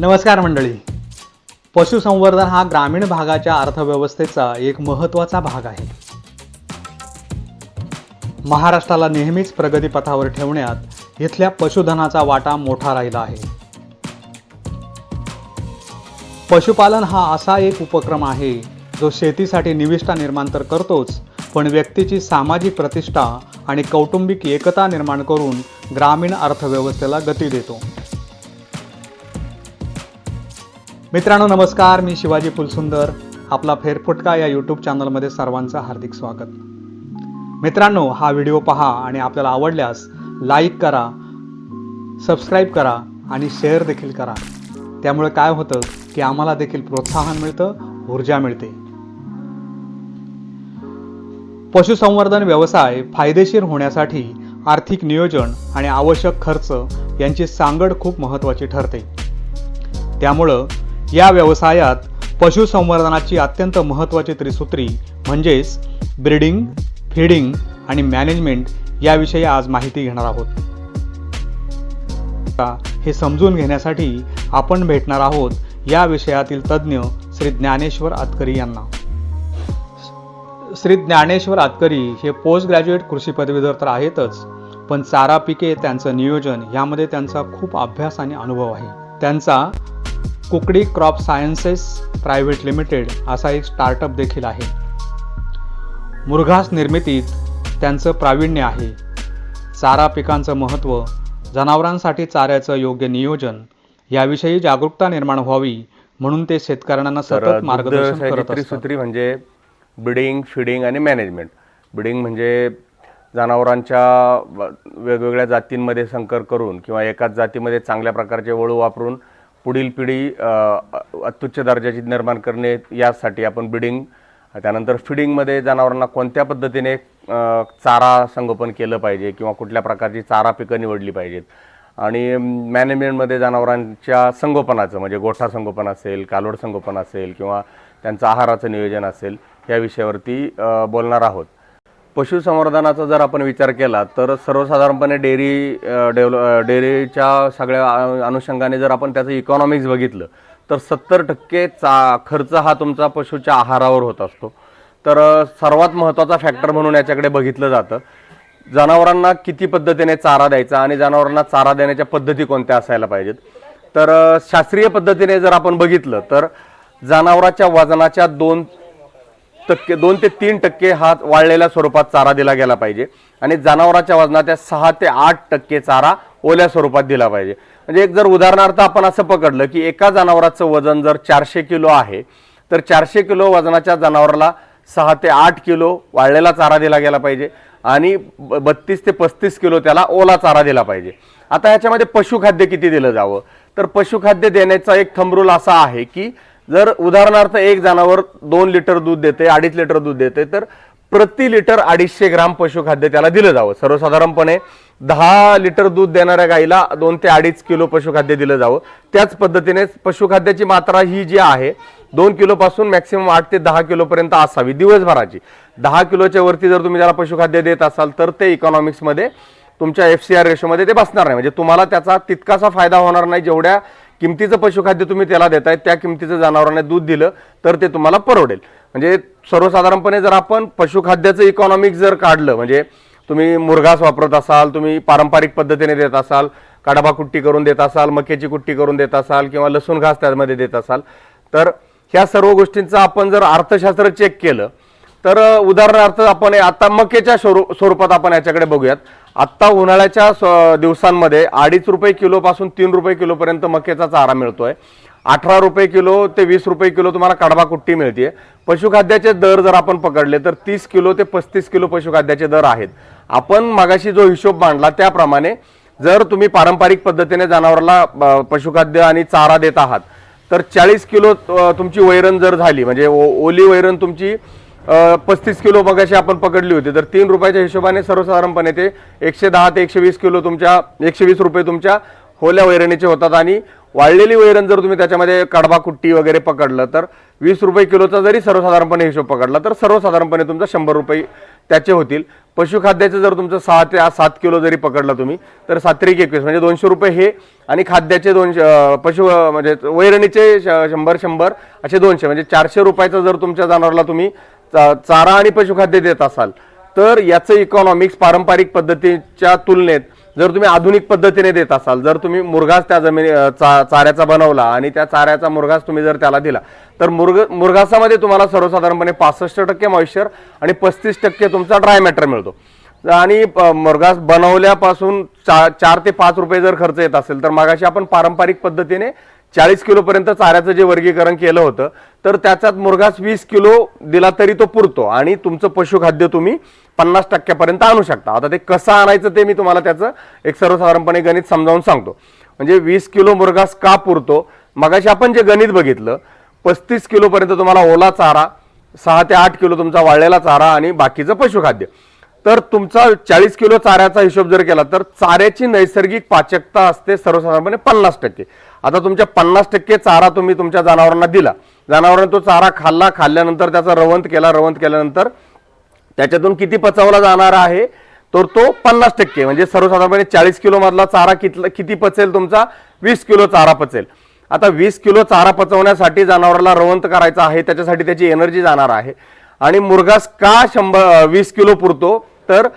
नमस्कार मंडळी. पशुसंवर्धन हा ग्रामीण भागाच्या अर्थव्यवस्थेचा एक महत्त्वाचा भाग आहे. महाराष्ट्राला नेहमीच प्रगतीपथावर ठेवण्यात इथल्या पशुधनाचा वाटा मोठा राहिला आहे. पशुपालन हा असा एक उपक्रम आहे जो शेतीसाठी निविष्ठा निर्माण तर करतोच पण व्यक्तीची सामाजिक प्रतिष्ठा आणि कौटुंबिक एकता निर्माण करून ग्रामीण अर्थव्यवस्थेला गती देतो. मित्रांनो नमस्कार. मी शिवाजी फुलसुंदर. आपला फेरफुटका या यूट्यूब चॅनलमध्ये सर्वांचं हार्दिक स्वागत. मित्रांनो हा व्हिडिओ पहा आणि आपल्याला आवडल्यास लाईक करा सबस्क्राईब करा आणि शेअर देखील करा. त्यामुळे काय होतं की आम्हाला देखील प्रोत्साहन मिळतं ऊर्जा मिळते. पशुसंवर्धन व्यवसाय फायदेशीर होण्यासाठी आर्थिक नियोजन आणि आवश्यक खर्च यांची सांगड खूप महत्त्वाची ठरते. त्यामुळं या व्यवसायात पशुसंवर्धनाची अत्यंत महत्त्वाची त्रिसूत्री म्हणजेच ब्रीडिंग फीडिंग आणि मॅनेजमेंट याविषयी आज माहिती घेणार आहोत. आता हे समजून घेण्यासाठी आपण भेटणार आहोत या विषयातील तज्ज्ञ श्री ज्ञानेश्वर आतकरी यांना. श्री ज्ञानेश्वर आतकरी हे पोस्ट ग्रॅज्युएट कृषी पदवीधर तर आहेतच पण चारा पिके त्यांचं नियोजन यामध्ये त्यांचा खूप अभ्यास आणि अनुभव आहे. त्यांचा Kukadi crop sciences private limited असा एक स्टार्टअप देखील आहे. मुरघास निर्मितीत त्यांचं प्रावीण्य आहे. चारा पिकांचं महत्त्व जनावरांसाठी चाऱ्याचं योग्य नियोजन याविषयी जागरूकता निर्माण व्हावी म्हणून ते शेतकऱ्यांना सतत मार्गदर्शन करत त्रिसूत्री म्हणजे ब्रिडिंग फिडिंग आणि मॅनेजमेंट. ब्रिडिंग म्हणजे जनावरांच्या वेगवेगळ्या जातींमध्ये संकर करून किंवा एकाच जातीमध्ये चांगल्या प्रकारचे वळू वापरून पुढील पिढी अत्युच्च दर्जाची निर्माण करणे यासाठी आपण ब्रिडिंग त्यानंतर फिडिंगमध्ये जनावरांना कोणत्या पद्धतीने चारा संगोपन केलं पाहिजे किंवा कुठल्या प्रकारची चारा पिकं निवडली पाहिजेत? आणि मॅनेजमेंटमध्ये जनावरांच्या संगोपनाचं म्हणजे गोठा संगोपन असेल कालोड संगोपन असेल किंवा त्यांचं आहाराचं नियोजन असेल या विषयावरती बोलणार आहोत. पशुसंवर्धनाचा जर आपण विचार केला तर सर्वसाधारणपणे डेअरी डेव्हल डेअरीच्या सगळ्या अनुषंगाने जर आपण त्याचं इकॉनॉमिक्स बघितलं तर सत्तर टक्के चा खर्च हा तुमचा पशुच्या आहारावर होत असतो. तर सर्वात महत्त्वाचा फॅक्टर म्हणून याच्याकडे बघितलं जातं. जनावरांना किती पद्धतीने चारा द्यायचा आणि जनावरांना चारा देण्याच्या पद्धती कोणत्या असायला पाहिजेत? तर शास्त्रीय पद्धतीने जर आपण बघितलं तर जनावराच्या वजनाच्या दोन टक्के दोन ते तीन टक्के हा वाळलेल्या स्वरूपात चारा दिला गेला पाहिजे. आणि जनावराच्या वजनात त्या सहा ते आठ टक्के चारा ओल्या स्वरूपात दिला पाहिजे. म्हणजे एक जर उदाहरणार्थ आपण असं पकडलं की एका जनावराचं वजन जर चारशे किलो आहे तर चारशे किलो वजनाच्या जनावराला सहा ते आठ किलो वाळलेला चारा दिला गेला पाहिजे आणि बत्तीस ते पस्तीस किलो त्याला ओला चारा दिला पाहिजे. आता ह्याच्यामध्ये पशुखाद्य किती दिलं जावं? तर पशुखाद्य देण्याचा एक थंबरूल असा आहे की जर उदाहरणार्थ एक जनावर दोन लिटर दूध देते अडीच लिटर दूध देते तर प्रति लिटर अडीचशे ग्राम पशुखाद्य त्याला दिलं जावं. सर्वसाधारणपणे दहा लिटर दूध देणाऱ्या गाईला दोन ते अडीच किलो पशुखाद्य दिलं जावं. त्याच पद्धतीने पशुखाद्याची मात्रा ही जी आहे दोन किलोपासून मॅक्सिमम आठ ते दहा किलोपर्यंत असावी दिवसभराची. दहा किलोच्या वरती जर तुम्ही त्याला पशुखाद्य देत असाल तर ते इकॉनॉमिक्समध्ये तुमच्या एफ सी आर रेशोमध्ये ते बसणार नाही. म्हणजे तुम्हाला त्याचा तितकासा फायदा होणार नाही जेवढ्या किमतीचं पशुखाद्य तुम्ही त्याला देताय त्या किमतीचं जनावरांना दूध दिलं तर ते तुम्हाला परवडेल. म्हणजे सर्वसाधारणपणे जर आपण पशुखाद्याचं इकॉनॉमिक्स जर काढलं म्हणजे तुम्ही मुरघास वापरत असाल तुम्ही पारंपरिक पद्धतीने देत असाल कडबा कुट्टी करून देत असाल मक्याची कुट्टी करून देत असाल किंवा लसूण घास त्यामध्ये देत असाल तर ह्या सर्व गोष्टींचं आपण जर अर्थशास्त्र चेक केलं तर उदाहरणार्थ आपण हे आता मकेच्या स्वरू- स्वरूपात आपण याच्याकडे बघूयात. आत्ता उन्हाळ्याच्या स- दिवसांमध्ये अडीच रुपये किलो पासून तीन रुपये किलोपर्यंत मक्याचा चारा मिळतोय. अठरा रुपये किलो ते वीस रुपये किलो तुम्हाला कडबा कुट्टी मिळते पशुखाद्याचे दर जर आपण पकडले तर तीस किलो ते पस्तीस किलो पशुखाद्याचे दर आहेत. आपण मागाशी जो हिशोब मांडला त्याप्रमाणे जर तुम्ही पारंपरिक पद्धतीने जनावराला पशुखाद्य आणि चारा देत आहात तर चाळीस किलो तुमची वैरण जर झाली म्हणजे ओ- ओली वैरण तुमची पस्तीस किलो मगाशी आपण पकडली होती. तर तीन रुपयाच्या हिशोबाने सर्वसाधारणपणे ते एकशे दहा ते एकशे वीस किलो तुमच्या एकशे वीस रुपये तुमच्या होल्या वैरणीचे होतात. आणि वाळलेली वैरण जर तुम्ही त्याच्यामध्ये कडबा कुट्टी वगैरे पकडलं तर वीस रुपये किलोचा जरी सर्वसाधारणपणे हिशोब पकडला तर सर्वसाधारणपणे तुमचा शंभर रुपये त्याचे होतील. पशुखाद्याचं जर तुमचं सहा ते सात किलो जरी पकडला तुम्ही तर सात्रिक एकवीस म्हणजे दोनशे रुपये हे आणि खाद्याचे दोनशे पशु म्हणजे वैरणीचे श- शंभर शंभर असे दोनशे म्हणजे चारशे रुपयाचा जर तुमच्या जनावरला तुम्ही चारा आणि पशुखाद्य देत असाल तर याचं इकॉनॉमिक्स पारंपरिक पद्धतीच्या तुलनेत जर तुम्ही आधुनिक पद्धतीने देत असाल जर तुम्ही मुरघास त्या जमिनी चा चाऱ्याचा बनवला आणि त्या चाऱ्याचा मुरघास तुम्ही जर त्याला दिला तर मुरग मुरघासामध्ये तुम्हाला सर्वसाधारणपणे पासष्ट टक्के मॉइश्चर आणि पस्तीस टक्के तुमचा ड्राय मॅटर मिळतो. आणि मुरघास बनवल्यापासून चा चार ते पाच रुपये जर खर्च येत असेल तर मागाशी आपण पारंपरिक पद्धतीने चाळीस किलोपर्यंत चाऱ्याचं जे वर्गीकरण केलं होतं तर त्याच्यात मुरघास वीस किलो दिला तरी तो पुरतो. आणि तुमचं पशुखाद्य तुम्ही पन्नास टक्क्यापर्यंत आणू शकता. आता ते कसं आणायचं ते मी तुम्हाला त्याचं एक सर्वसाधारणपणे गणित समजावून सांगतो. म्हणजे वीस किलो मुरघास का पुरतो? मगाशी आपण जे गणित बघितलं पस्तीस किलोपर्यंत तुम्हाला ओला चारा सहा ते आठ किलो तुमचा वाळलेला चारा आणि बाकीचं पशुखाद्य. तर तुमचा चाळीस किलो चाऱ्याचा हिशोब जर केला तर चाऱ्याची नैसर्गिक पाचकता असते सर्वसाधारणपणे पन्नास टक्के. आता तुमच्या पन्नास टक्के चारा तुम्ही तुमच्या जनावरांना दिला जनावरांना तो चारा खाल्ला खाल्ल्यानंतर त्याचा रवंत केला रवंत केल्यानंतर त्याच्यातून किती पचवला जाणार आहे? तर तो पन्नास टक्के म्हणजे सर्वसाधारणपणे चाळीस किलोमधला चारा कितला किती पचेल तुमचा? वीस किलो चारा पचेल. आता वीस किलो चारा पचवण्यासाठी जनावराला रवंत करायचा आहे त्याच्यासाठी त्याची एनर्जी जाणार आहे. आणि मुरघास का शंभर वीस किलो पुरतो? तर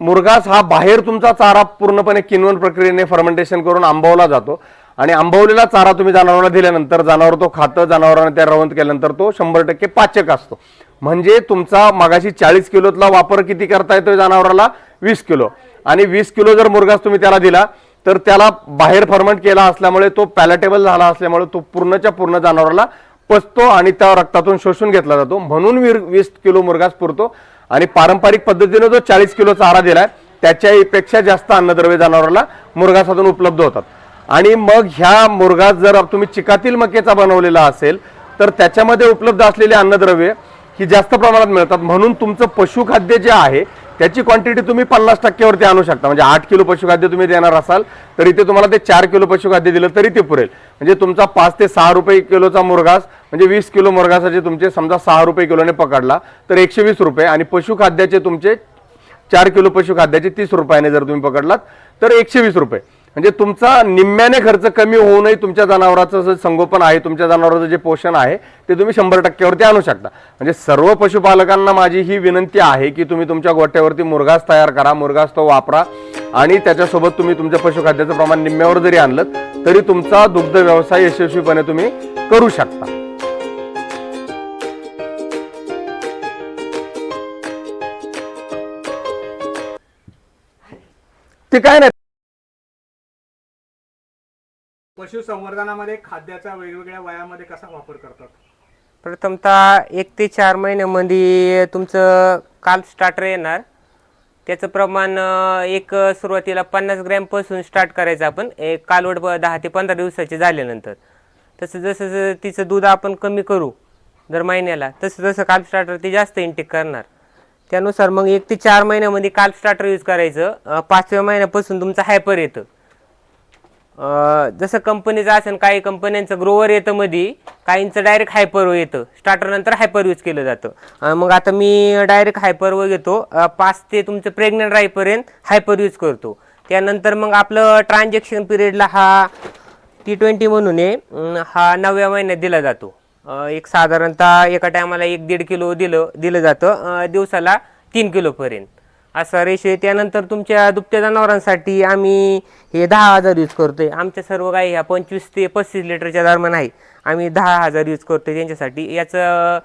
मुरघास हा बाहेर तुमचा चारा पूर्णपणे किनवण प्रक्रियेने फर्मेंटेशन करून आंबवला जातो. आणि आंबवलेला चारा तुम्ही जनावरांना दिल्यानंतर जनावर तो खातं जनावरांना त्या रवंत केल्यानंतर तो शंभर टक्के पाचक असतो. म्हणजे तुमचा मगाशी चाळीस किलोतला वापर किती करता येतो जनावराला? वीस किलो. आणि वीस किलो जर मुरगास तुम्ही त्याला दिला तर त्याला बाहेर फर्मेंट केला असल्यामुळे तो पॅलेटेबल झाला असल्यामुळे तो पूर्णच्या पूर्ण जनावराला पचतो आणि त्या रक्तातून शोषून घेतला जातो. म्हणून वीर- वीस किलो मुरगास पुरतो. आणि पारंपरिक पद्धतीने जो चाळीस किलो चारा दिलाय त्याच्यापेक्षा जास्त अन्नद्रव्य जनावराला मुरगासातून उपलब्ध होतात. आणि मग ह्या मुरघास जर तुम्ही चिकातील मकेचा बनवलेला असेल तर त्याच्यामध्ये उपलब्ध असलेले अन्नद्रव्य ही जास्त प्रमाणात मिळतात. म्हणून तुमचं पशुखाद्य जे आहे त्याची क्वांटिटी तुम्ही पन्नास टक्क्यावरती आणू शकता. म्हणजे आठ किलो पशुखाद्य तुम्ही देणार असाल तर इथे तुम्हाला ते चार किलो पशुखाद्य दिलं तरी ते पुरेल. म्हणजे तुमचा पाच ते सहा रुपये किलोचा मुरघास म्हणजे वीस किलो मुरघासाचे तुमचे समजा सहा रुपये किलोने पकडला तर एकशे वीस रुपये. आणि पशुखाद्याचे तुमचे चार किलो पशुखाद्याचे तीस रुपयाने जर तुम्ही पकडलात तर एकशे वीस रुपये. म्हणजे तुमचा निम्म्याने खर्च कमी होऊनही तुमच्या जनावराचं जे संगोपन आहे तुमच्या जनावराचं जे पोषण आहे ते तुम्ही शंभर टक्क्यावरती आणू शकता. म्हणजे सर्व पशुपालकांना माझी ही विनंती आहे की तुम्ही तुमच्या गोठ्यावरती मुरघास तयार करा मुरघास तो वापरा आणि त्याच्यासोबत तुम्ही तुमच्या पशुखाद्याचं प्रमाण निम्म्यावर जरी आणलं तरी तुमचा दुग्ध व्यवसाय यशस्वीपणे तुम्ही करू शकता. ते काय नाही. पशुसंवर्धनामध्ये खाद्याचा वेगवेगळ्या वयामध्ये कसा वापर करतात? प्रथमतः एक ते चार महिन्यामध्ये तुमचं काल स्टार्टर येणार. त्याचं प्रमाण एक सुरुवातीला पन्नास ग्रॅमपासून स्टार्ट करायचं आपण. एक कालवड दहा ते पंधरा दिवसाचे झाल्यानंतर. तसं जसं जसं तिचं दूध आपण कमी करू दर महिन्याला तसं तसं काल स्टार्टर ते जास्त इंटेक करणार. त्यानुसार मग एक ते चार महिन्यामध्ये काल स्टार्टर यूज करायचं. पाचव्या महिन्यापासून तुमचं हायपर येतं. जसं कंपनीचं असेल काही कंपन्यांचं ग्रोवर येतं मध्ये काहींचं डायरेक्ट हायपर येतं. स्टार्टर नंतर हायपर यूज केलं जातं. मग आता मी डायरेक्ट हायपर घेतो. पाच ते तुमचं प्रेग्नंट राहीपर्यंत हायपर यूज करतो. त्यानंतर मग आपलं ट्रान्झॅक्शन पिरियडला हा टी ट्वेंटी म्हणून आहे हा नवव्या महिन्यात दिला जातो. एक साधारणतः एका टायमाला एक दीड किलो दिलं दिलं जातं. दिवसाला तीन किलोपर्यंत असा रेशो आहे. त्यानंतर तुमच्या दुभत्या जनावरांसाठी आम्ही हे दहा हजार यूज करतोय. आमच्या सर्व गाई ह्या पंचवीस ते पस्तीस लिटरच्या दरम्यान आहे. आम्ही दहा हजार यूज करतोय त्यांच्यासाठी. याचं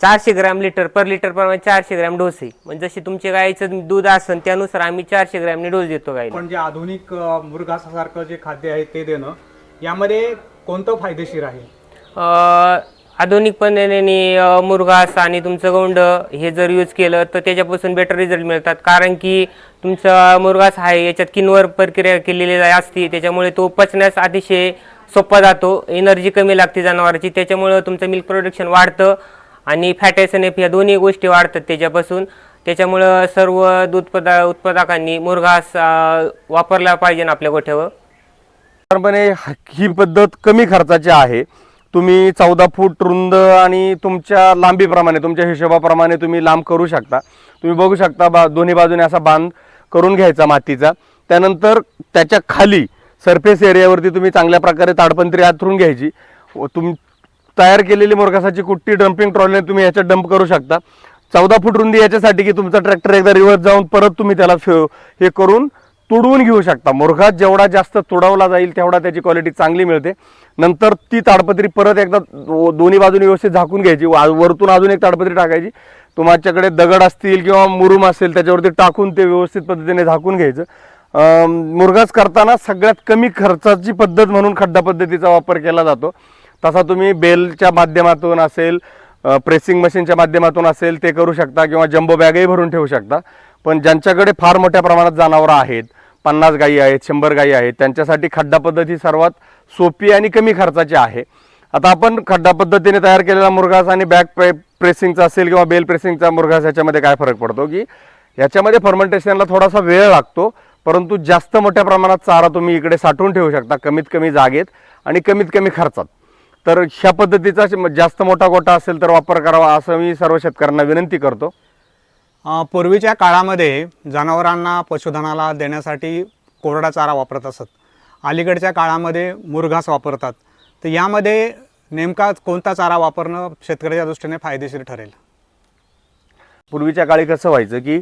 चारशे ग्रॅम लिटर पर लिटर प्रमाणे चारशे ग्रॅम डोस आहे. म्हणजे जशी तुमच्या गाईचं दूध असेल त्यानुसार आम्ही चारशे ग्रॅमने डोस देतो गाईला. पण जे आधुनिक मुरघासासारखं जे खाद्य आहे ते देणं यामध्ये कोणतं फायदेशीर आहे? आधुनिक पद्धतीने मुरघास आणि तुमचं गोंड हे जर यूज केलं तर त्याच्यापासून बेटर रिझल्ट मिळतात. कारण की तुमचा मुरघास आहे याच्यात किनवर प्रक्रिया केलेली असते त्याच्यामुळे तो पचण्यास अतिशय सोपा जातो एनर्जी कमी लागते जनावराची त्याच्यामुळं तुमचं मिल्क प्रोडक्शन वाढतं आणि फॅटेसन एफ या दोन्ही गोष्टी वाढतात त्याच्यापासून. त्याच्यामुळं सर्व दूध पदा उत्पादकांनी मुरघास वापरला पाहिजे आपल्या गोठ्यावर. साधारणपणे ही पद्धत कमी खर्चाची आहे. तुम्ही चौदा फूट रुंद आणि तुमच्या लांबीप्रमाणे तुमच्या हिशोबाप्रमाणे तुम्ही लांब करू शकता. तुम्ही बघू शकता बा दोन्ही बाजूने असा बांध करून घ्यायचा मातीचा. त्यानंतर त्याच्याखाली सरफेस एरियावरती तुम्ही चांगल्या प्रकारे ताडपंत्री आथरून घ्यायची. व तुम तयार केलेली मोरकासाची कुट्टी डम्पिंग ट्रॉलीने तुम्ही याच्यात डंप करू शकता. चौदा फूट रुंदी याच्यासाठी की तुमचा ट्रॅक्टर एकदा रिव्हर्स जाऊन परत तुम्ही त्याला फे- हे करून तुडवून घेऊ शकता. मुरघा जेवढा जास्त तुडवला जाईल तेवढा त्याची क्वालिटी चांगली मिळते. नंतर ती ताडपत्री परत एकदा दोन्ही बाजूने व्यवस्थित झाकून घ्यायची. वा- वरतून अजून एक ताडपत्री टाकायची. तुमच्याकडे दगड असतील किंवा मुरुम असेल त्याच्यावरती टाकून ते व्यवस्थित पद्धतीने झाकून घ्यायचं. मुरघाच करताना सगळ्यात कमी खर्चाची पद्धत म्हणून खड्डा पद्धतीचा वापर केला जातो. तसा तुम्ही बेलच्या माध्यमातून असेल प्रेसिंग मशीनच्या माध्यमातून असेल ते करू शकता किंवा जम्बो बॅगही भरून ठेवू शकता. पण ज्यांच्याकडे फार मोठ्या प्रमाणात जनावरं आहेत पन्नास गायी आहेत शंभर गायी आहेत. त्यांच्यासाठी खड्डा पद्धत ही सर्वात सोपी आणि कमी खर्चाची आहे. आता आपण खड्डा पद्धतीने तयार केलेला मुरघास आणि बॅक पे प्रेसिंगचा असेल किंवा बेल प्रेसिंगचा मुरघास याच्यामध्ये काय फरक पडतो की याच्यामध्ये फर्मेंटेशनला थोडासा वेळ लागतो परंतु जास्त मोठ्या प्रमाणात चारा तुम्ही इकडे साठवून ठेवू शकता कमीत कमी जागेत आणि कमीत कमी खर्चात. तर ह्या पद्धतीचा जास्त मोठा गोटा असेल तर वापर करावा असं मी सर्व शेतकऱ्यांना विनंती करतो. पूर्वीच्या काळामध्ये जनावरांना पशुधनाला देण्यासाठी कोरडा चारा वापरत असत. अलीकडच्या काळामध्ये मुरघास वापरतात. तर यामध्ये नेमका कोणता चारा वापरणं शेतकऱ्याच्या दृष्टीने फायदेशीर ठरेल? पूर्वीच्या काळी कसं व्हायचं की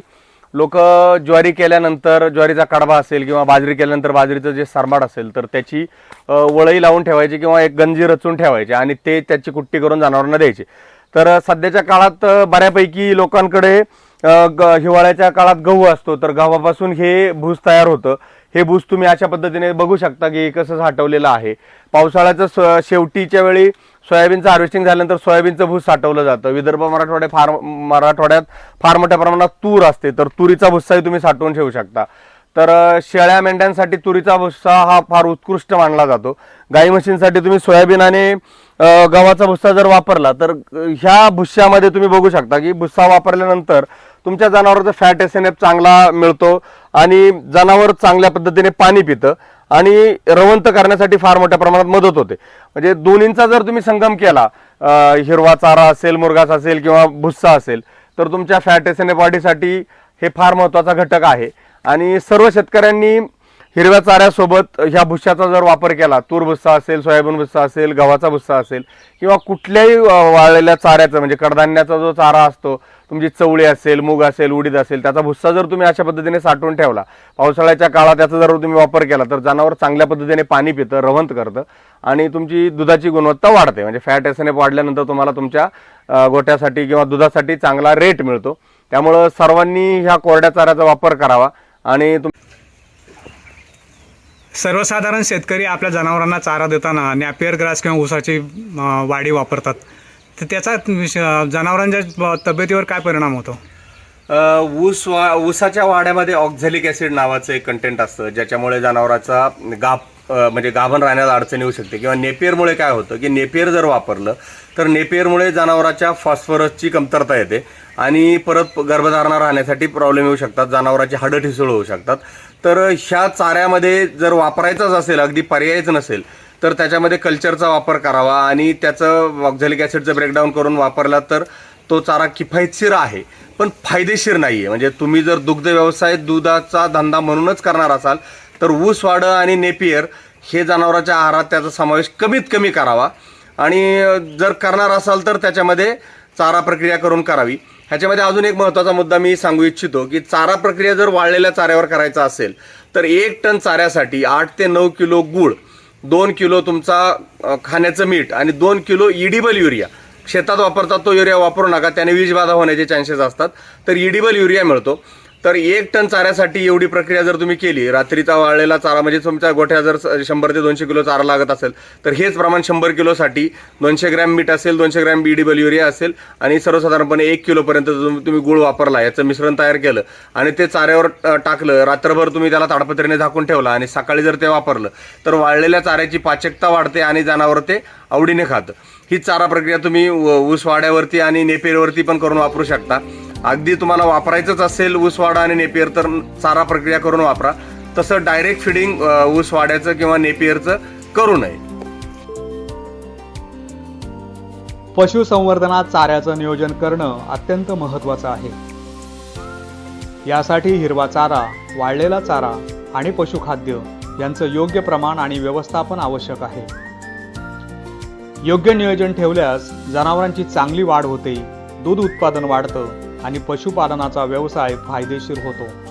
लोक ज्वारी केल्यानंतर ज्वारीचा कडबा असेल किंवा बाजरी केल्यानंतर बाजरीचं जे सरमाड असेल तर त्याची वळई लावून ठेवायची किंवा एक गंजी रचून ठेवायची आणि ते त्याची कुट्टी करून जनावरांना द्यायची. तर सध्याच्या काळात बऱ्यापैकी लोकांकडे हिवाळ्याच्या काळात गहू असतो तर गव्हापासून हे भूस तयार होतं. हे भूस तुम्ही अशा पद्धतीने बघू शकता की कसं साठवलेलं आहे. पावसाळ्याचं स- शेवटीच्या वेळी सोयाबीनचं हार्वेस्टिंग झाल्यानंतर सोयाबीनचं भूस साठवलं जातं. विदर्भ मराठवाड्यात फार मराठवाड्यात फार मोठ्या प्रमाणात तूर असते तर तुरीचा भुस्साही तुम्ही साठवून ठेवू शकता. तर शेळ्या मेंढ्यांसाठी तुरीचा भुस्सा हा फार उत्कृष्ट मानला जातो. गाई म्हशींसाठी तुम्ही सोयाबीन आणि गव्हाचा भुस्सा जर वापरला तर ह्या भुस्स्यामध्ये तुम्ही बघू शकता की भुस्सा वापरल्यानंतर तुमच्या जनावरांचं फॅट एस एन एफ चांगला मिळतो आणि जनावर चांगल्या पद्धतीने पाणी पितं आणि रवंत करण्यासाठी फार मोठ्या प्रमाणात मदत होते. म्हणजे दोन्हींचा जर तुम्ही संगम केला हिरवा चारा असेल मुरगास असेल किंवा भुस्सा असेल तर तुमच्या फॅट एस एन एफ वाढीसाठी हे फार महत्त्वाचा घटक आहे. आणि सर्व शेतकऱ्यांनी हिरव्या चाऱ्यासोबत ह्या भुस्साचा जर वापर केला तूर भुस्सा असेल सोयाबीन भुस्सा असेल गव्हाचा भुस्सा असेल किंवा कुठल्याही वाळलेल्या चाऱ्याचा म्हणजे कडधान्याचा जो चारा असतो तुमची चवळी असेल मूग असेल उडीद असेल त्याचा भुस्सा जर तुम्ही अशा पद्धतीने साठवून ठेवला पावसाळ्याच्या काळात त्याचा जर तुम्ही वापर केला तर जनावर चांगल्या पद्धतीने पाणी पितं रवंत करतं आणि तुमची दुधाची गुणवत्ता वाढते. म्हणजे फॅट एसएनएफ वाढल्यानंतर तुम्हाला तुमच्या गोट्यासाठी किंवा दुधासाठी चांगला रेट मिळतो. त्यामुळं सर्वांनी ह्या कोरड्या चाऱ्याचा वापर करावा आणि तुम सर्वसाधारण शेतकरी आपल्या जनावरांना चारा देताना नॅपियर ग्रास किंवा ऊसाची वाढी वापरतात. तर त्याचा विष- जनावरांच्या तब्येतीवर काय परिणाम होतो? ऊस वा ऊसाच्या वाड्यामध्ये ऑक्झॅलिक ॲसिड नावाचं एक कंटेंट असतं ज्याच्यामुळे जनावराचा गाभ म्हणजे गाभण राहण्यात अडचण येऊ शकते. किंवा नेपियरमुळे काय होतं की नेपियर जर वापरलं तर नेपियरमुळे जनावराच्या फॉस्फरसची कमतरता येते आणि परत गर्भधारणा राहण्यासाठी प्रॉब्लेम येऊ शकतात जनावराची हाडं ठिसूळ होऊ शकतात. तर ह्या चाऱ्यामध्ये जर वापरायचाच असेल अगदी पर्यायच नसेल तर त्याच्यामध्ये कल्चरचा वापर करावा आणि त्याचं ऑक्झॅलिक ॲसिडचं ब्रेकडाऊन करून वापरला तर तो चारा किफायतशीर आहे पण फायदेशीर नाही आहे म्हणजे तुम्ही जर दुग्ध व्यवसाय दुधाचा धंदा म्हणूनच करणार असाल तर ऊस वाडं आणि नेपियर हे जनावरांच्या आहारात त्याचा समावेश कमीत कमी करावा. आणि जर करणार असाल तर त्याच्यामध्ये चारा प्रक्रिया करून करावी. ह्याच्यामध्ये अजून एक महत्त्वाचा मुद्दा मी सांगू इच्छितो की चारा प्रक्रिया जर वाळलेल्या चाऱ्यावर करायचा असेल तर एक टन चाऱ्यासाठी आठ ते नऊ किलो गूळ दोन किलो तुमचा खाण्याचं मीठ आणि दोन किलो इडिबल युरिया शेतात वापरतात तो युरिया वापरू नका. त्याने वीजबाधा होण्याचे चान्सेस असतात. तर इडिबल युरिया मिळतो. तर एक टन चाऱ्यासाठी एवढी प्रक्रिया जर तुम्ही केली रात्रीचा वाळलेला चारा म्हणजे तुमच्या गोठ्या जर शंभर ते दोनशे किलो चारा लागत असेल तर हेच प्रमाण शंभर किलोसाठी दोनशे ग्रॅम मीठ असेल दोनशे ग्रॅम इडिबल युरिया असेल आणि सर्वसाधारणपणे एक किलोपर्यंत तुम्ही गुळ वापरला याचं मिश्रण तयार केलं आणि ते चाऱ्यावर टाकलं रात्रभर तुम्ही त्याला ताडपत्रीने झाकून ठेवलं आणि सकाळी जर ते वापरलं तर वाळलेल्या चाऱ्याची पाचकता वाढते आणि जनावर ते आवडीने खातं. ही चारा प्रक्रिया तुम्ही व- ऊस वाड्यावरती आणि नेपेरवरती पण करून वापरू शकता. अगदी तुम्हाला वापरायचंच असेल ऊसवाडा आणि नेपियर तर चारा प्रक्रिया करून वापरा. तसं डायरेक्ट फिडिंग ऊस वाड्याचं किंवा नेपियरचं करू नये. पशुसंवर्धनात चाऱ्याचं नियोजन करणं अत्यंत महत्त्वाचं आहे. यासाठी हिरवा चारा वाळलेला चारा आणि पशुखाद्य यांचं योग्य प्रमाण आणि व्यवस्थापन आवश्यक आहे. योग्य नियोजन ठेवल्यास जनावरांची चांगली वाढ होते दूध उत्पादन वाढतं आणि पशुपालनाचा व्यवसाय फायदेशीर होतो.